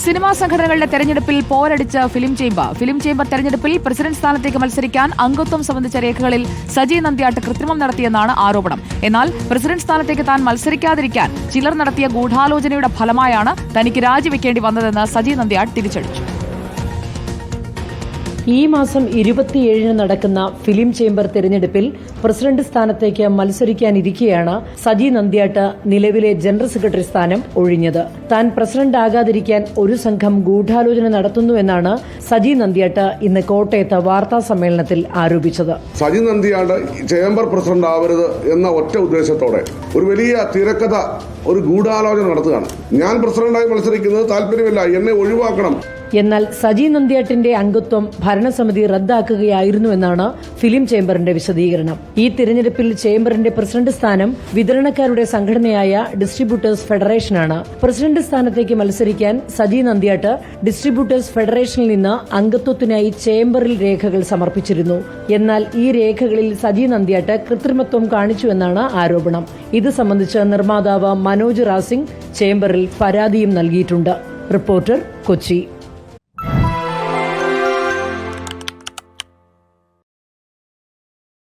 Cinema സംഘടനകളുടെ തെരഞ്ഞെടുപ്പിൽ പോരടിച്ച ഫിലിം ചേംബർ. ഫിലിം ചേംബർ തെരഞ്ഞെടുപ്പിൽ പ്രസിഡന്റ് സ്ഥാനത്തേക്ക് മത്സരിക്കാൻ അംഗത്വം സംബന്ധിച്ച രേഖകളിൽ സജി നന്ദ്യാട്ട് കൃത്രിമം നടത്തിയെന്നാണ് ആരോപണം. എന്നാൽ പ്രസിഡന്റ് സ്ഥാനത്തേക്ക് താൻ മത്സരിക്കാതിരിക്കാൻ ചിലർ നടത്തിയ ഗൂഢാലോചനയുടെ ഫലമായാണ് തനിക്ക് രാജിവെക്കേണ്ടി വന്നതെന്ന് സജി നന്ദ്യാട്ട് തിരിച്ചടിച്ചു. ഈ മാസം ഇരുപത്തിയേഴിന് നടക്കുന്ന ഫിലിം ചേംബർ തെരഞ്ഞെടുപ്പിൽ പ്രസിഡന്റ് സ്ഥാനത്തേക്ക് മത്സരിക്കാനിരിക്കെയാണ് സജി നന്ദ്യാട്ട് നിലവിലെ ജനറൽ സെക്രട്ടറി സ്ഥാനം ഒഴിഞ്ഞത്. താൻ പ്രസിഡന്റ് ആകാതിരിക്കാൻ ഒരു സംഘം ഗൂഢാലോചന നടത്തുന്നുവെന്നാണ് സജി നന്ദ്യാട്ട് ഇന്ന് കോട്ടയത്ത് വാർത്താ സമ്മേളനത്തിൽ ആരോപിച്ചത്. സജി നന്ദ്യാട്ട് ചേംബർ പ്രസിഡന്റ് ആവരുത് എന്ന ഒറ്റ ഉദ്ദേശത്തോടെ ഒരു വലിയ തിരക്കഥ ഒരു ഗൂഢാലോചന നടത്തുകയാണ്. ഞാൻ പ്രസിഡന്റായി മത്സരിക്കുന്നത് താല്പര്യമില്ല എന്നെ ഒഴിവാക്കണം. എന്നാൽ സജി നന്ദ്യാട്ടിന്റെ അംഗത്വം ഭരണസമിതി റദ്ദാക്കുകയായിരുന്നുവെന്നാണ് ഫിലിം ചേംബറിന്റെ വിശദീകരണം. ഈ തിരഞ്ഞെടുപ്പിൽ ചേംബറിന്റെ പ്രസിഡന്റ് സ്ഥാനം വിതരണക്കാരുടെ സംഘടനയായ ഡിസ്ട്രിബ്യൂട്ടേഴ്സ് ഫെഡറേഷനാണ്. പ്രസിഡന്റ് സ്ഥാനത്തേക്ക് മത്സരിക്കാൻ സജി നന്ദ്യാട്ട് ഡിസ്ട്രിബ്യൂട്ടേഴ്സ് ഫെഡറേഷനിൽ നിന്ന് അംഗത്വത്തിനായി ചേംബറിൽ രേഖകൾ സമർപ്പിച്ചിരുന്നു. എന്നാൽ ഈ രേഖകളിൽ സജി നന്ദ്യാട്ട് കൃത്രിമത്വം കാണിച്ചുവെന്നാണ് ആരോപണം. ഇത് സംബന്ധിച്ച് നിർമ്മാതാവ് മനോജ് റാസിംഗ് ചേംബറിൽ പരാതിയും നൽകിയിട്ടുണ്ട്. റിപ്പോർട്ടർ കൊച്ചി.